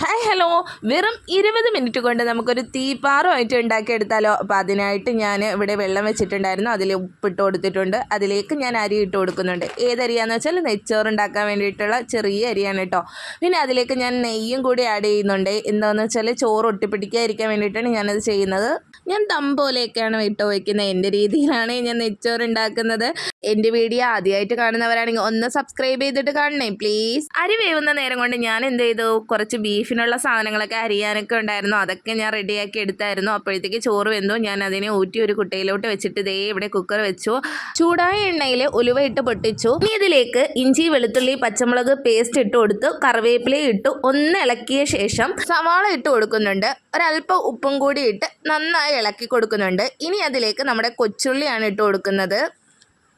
Hi hello വെറും ഇരുപത് minute കൊണ്ട് നമുക്കൊരു തീപ്പാറുമായിട്ട് ഉണ്ടാക്കിയെടുത്താലോ? അപ്പോൾ അതിനായിട്ട് ഞാൻ ഇവിടെ വെള്ളം വെച്ചിട്ടുണ്ടായിരുന്നു. അതിൽ ഉപ്പിട്ട് കൊടുത്തിട്ടുണ്ട്. അതിലേക്ക് ഞാൻ അരി ഇട്ട് കൊടുക്കുന്നുണ്ട്. ഏതരിയാന്ന് വെച്ചാൽ നെയ്ച്ചോറ് ഉണ്ടാക്കാൻ വേണ്ടിയിട്ടുള്ള ചെറിയ അരിയാണ് കേട്ടോ പിന്നെ അതിലേക്ക് ഞാൻ നെയ്യും കൂടി ആഡ് ചെയ്യുന്നുണ്ട്. എന്താണെന്ന് വെച്ചാൽ ചോറ് ഒട്ടിപ്പിടിക്കാതിരിക്കാൻ വേണ്ടിയിട്ടാണ് ഞാനത് ചെയ്യുന്നത്. ഞാൻ ദം പോലെയൊക്കെയാണ് ഇട്ട് വയ്ക്കുന്നത്. എന്റെ രീതിയിലാണ് ഞാൻ നെച്ചോറ് ഉണ്ടാക്കുന്നത് എന്റെ വീഡിയോ ആദ്യമായിട്ട് കാണുന്നവരാണെങ്കിൽ ഒന്ന് സബ്സ്ക്രൈബ് ചെയ്തിട്ട് കാണണേ പ്ലീസ് അരി വേവുന്ന നേരം കൊണ്ട് ഞാൻ എന്ത് ചെയ്തു? കുറച്ച് ബീഫിനുള്ള സാധനങ്ങളൊക്കെ അരിയാനൊക്കെ ഉണ്ടായിരുന്നു. അതൊക്കെ ഞാൻ റെഡിയാക്കി എടുത്തായിരുന്നു. അപ്പോഴത്തേക്ക് ചോറ് വെന്തു. ഞാൻ അതിനെ ഊറ്റി ഒരു കുട്ടയിലോട്ട് വെച്ചിട്ട് ദേ ഇവിടെ കുക്കർ വെച്ചു. ചൂടായ എണ്ണയിൽ ഉലുവ ഇട്ട് പൊട്ടിച്ചു. ഇനി ഇതിലേക്ക് ഇഞ്ചി വെളുത്തുള്ളി പച്ചമുളക് പേസ്റ്റ് ഇട്ട് കൊടുത്തു. കറിവേപ്പില ഇട്ടു. ഒന്ന് ഇളക്കിയ ശേഷം സവാള ഇട്ട് കൊടുക്കുന്നുണ്ട്. ഒരല്പം ഉപ്പും കൂടി ഇട്ട് നന്നായി ഇളക്കി കൊടുക്കുന്നുണ്ട്. ഇനി അതിലേക്ക് നമ്മുടെ കൊച്ചുള്ളിയാണ് ഇട്ട് കൊടുക്കുന്നത്.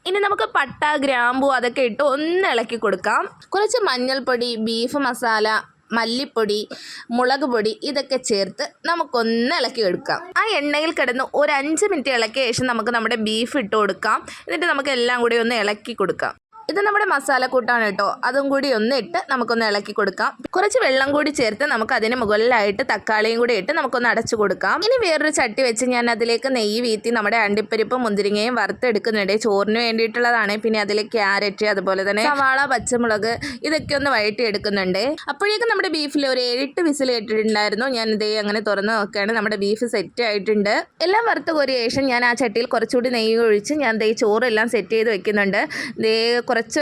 ഇനി നമുക്ക് പട്ട ഗ്രാമ്പു അതൊക്കെ ഇട്ട് ഒന്ന് ഇളക്കി കൊടുക്കാം. കുറച്ച് മഞ്ഞൾപ്പൊടി ബീഫ് മസാല മല്ലിപ്പൊടി മുളക് പൊടി ഇതൊക്കെ ചേർത്ത് നമുക്കൊന്ന് ഇളക്കി എടുക്കാം. ആ എണ്ണയിൽ കിടന്ന് ഒരു അഞ്ച് മിനിറ്റ് ഇളക്കിയ ശേഷം നമുക്ക് നമ്മുടെ ബീഫ് ഇട്ട് കൊടുക്കാം. എന്നിട്ട് നമുക്ക് എല്ലാം കൂടി ഒന്ന് ഇളക്കി കൊടുക്കാം. ഇത് നമ്മുടെ മസാലക്കൂട്ടാണ് കേട്ടോ. അതും കൂടി ഒന്ന് ഇട്ട് നമുക്കൊന്ന് ഇളക്കി കൊടുക്കാം. കുറച്ച് വെള്ളം കൂടി ചേർത്ത് നമുക്ക് അതിന് മുകളിലായിട്ട് തക്കാളിയും കൂടി ഇട്ട് നമുക്കൊന്ന് അടച്ചു കൊടുക്കാം. ഇനി വേറൊരു ചട്ടി വെച്ച് ഞാൻ അതിലേക്ക് നെയ്യ് വീത്തി നമ്മുടെ അണ്ടിപ്പരിപ്പും മുന്തിരിങ്ങയും വറുത്തെടുക്കുന്നുണ്ട്. ചോറിന് വേണ്ടിയിട്ടുള്ളതാണ്. പിന്നെ അതിൽ ക്യാരറ്റ് അതുപോലെ തന്നെ സവാള പച്ചമുളക് ഇതൊക്കെ ഒന്ന് വഴറ്റി എടുക്കുന്നുണ്ട്. അപ്പോഴേക്കും നമ്മുടെ ബീഫിൽ ഒരു ഏഴെട്ട് വിസിൽ ഇട്ടിട്ടുണ്ടായിരുന്നു ഞാൻ ഇതേ അങ്ങനെ തുറന്ന് നോക്കുകയാണ്. നമ്മുടെ ബീഫ് സെറ്റ് ആയിട്ടുണ്ട്. എല്ലാം വറുത്ത് കോരിയ ശേഷം ഞാൻ ആ ചട്ടിയിൽ കുറച്ചുകൂടി നെയ്യ് ഒഴിച്ച് ഞാൻ ദേ ചോറെല്ലാം സെറ്റ് ചെയ്ത് വെക്കുന്നുണ്ട്. ദേ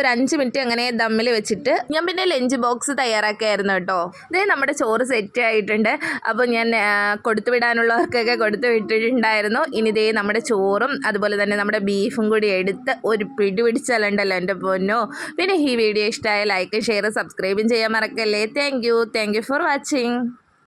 ഒരു അഞ്ച് മിനിറ്റ് അങ്ങനെ ദമ്മിൽ വെച്ചിട്ട് ഞാൻ പിന്നെ ലഞ്ച് ബോക്സ് തയ്യാറാക്കിയായിരുന്നു കേട്ടോ. ഇതേ നമ്മുടെ ചോറ് സെറ്റ് ആയിട്ടുണ്ട്. അപ്പോൾ ഞാൻ കൊടുത്തു വിടാനുള്ളവർക്കൊക്കെ കൊടുത്തു വിട്ടിട്ടുണ്ടായിരുന്നു. ഇനി ഇതേ നമ്മുടെ ചോറും അതുപോലെ തന്നെ നമ്മുടെ ബീഫും കൂടി എടുത്ത് ഒരു പിടി പിടിച്ചാലുണ്ടല്ലോ എന്റെ പൊന്നോ. പിന്നെ ഈ വീഡിയോ ഇഷ്ടമായ ലൈക്ക് ഷെയർ സബ്സ്ക്രൈബും ചെയ്യാൻ മറക്കല്ലേ. Thank you thank you for watching